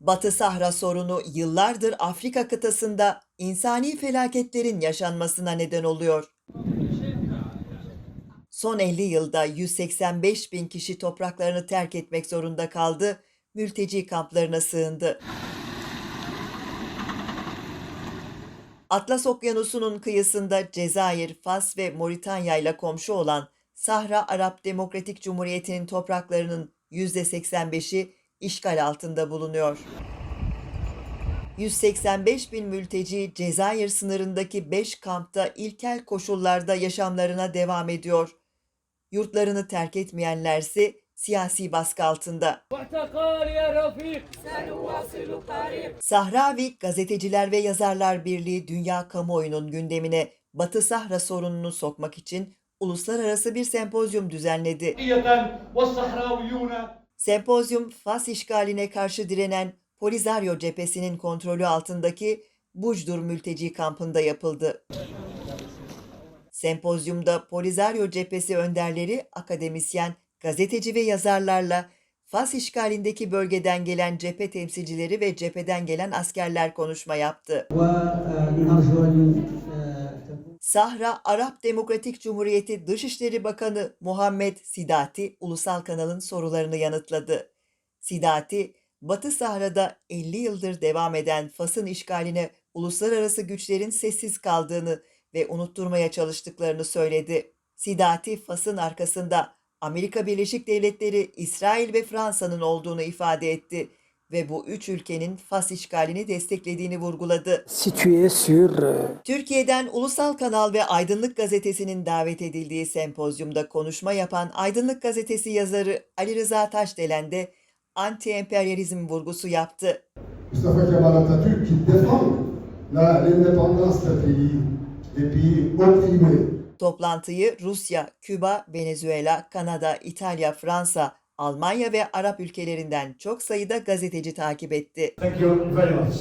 Batı Sahra sorunu yıllardır Afrika kıtasında insani felaketlerin yaşanmasına neden oluyor. Son 50 yılda 185 bin kişi topraklarını terk etmek zorunda kaldı, mülteci kamplarına sığındı. Atlas Okyanusu'nun kıyısında Cezayir, Fas ve Moritanya ile komşu olan Sahra Arap Demokratik Cumhuriyeti'nin topraklarının %85'i işgal altında bulunuyor. 185 bin mülteci Cezayir sınırındaki 5 kampta ilkel koşullarda yaşamlarına devam ediyor. Yurtlarını terk etmeyenlerse siyasi baskı altında. Sahravi Gazeteciler ve Yazarlar Birliği dünya kamuoyunun gündemine Batı Sahra sorununu sokmak için uluslararası bir sempozyum düzenledi. Sempozyum Fas işgaline karşı direnen Polisario cephesinin kontrolü altındaki Bujdur mülteci kampında yapıldı. Sempozyumda Polisario cephesi önderleri, akademisyen, gazeteci ve yazarlarla Fas işgalindeki bölgeden gelen cephe temsilcileri ve cepheden gelen askerler konuşma yaptı. Sahra Arap Demokratik Cumhuriyeti Dışişleri Bakanı Muhammed Sidati ulusal kanalın sorularını yanıtladı. Sidati, Batı Sahra'da 50 yıldır devam eden Fas'ın işgaline uluslararası güçlerin sessiz kaldığını ve unutturmaya çalıştıklarını söyledi. Sidati, Fas'ın arkasında Amerika Birleşik Devletleri, İsrail ve Fransa'nın olduğunu ifade etti ve bu üç ülkenin Fas işgalini desteklediğini vurguladı. Türkiye'den Ulusal Kanal ve Aydınlık Gazetesi'nin davet edildiği sempozyumda konuşma yapan Aydınlık Gazetesi yazarı Ali Rıza Taşdelen de anti-emperyalizm vurgusu yaptı. Mustafa Kemal Atatürk qui défend la- l'indépendance des pays, des pays opprimés. Toplantıyı Rusya, Küba, Venezuela, Kanada, İtalya, Fransa, Almanya ve Arap ülkelerinden çok sayıda gazeteci takip etti. Thank you very much.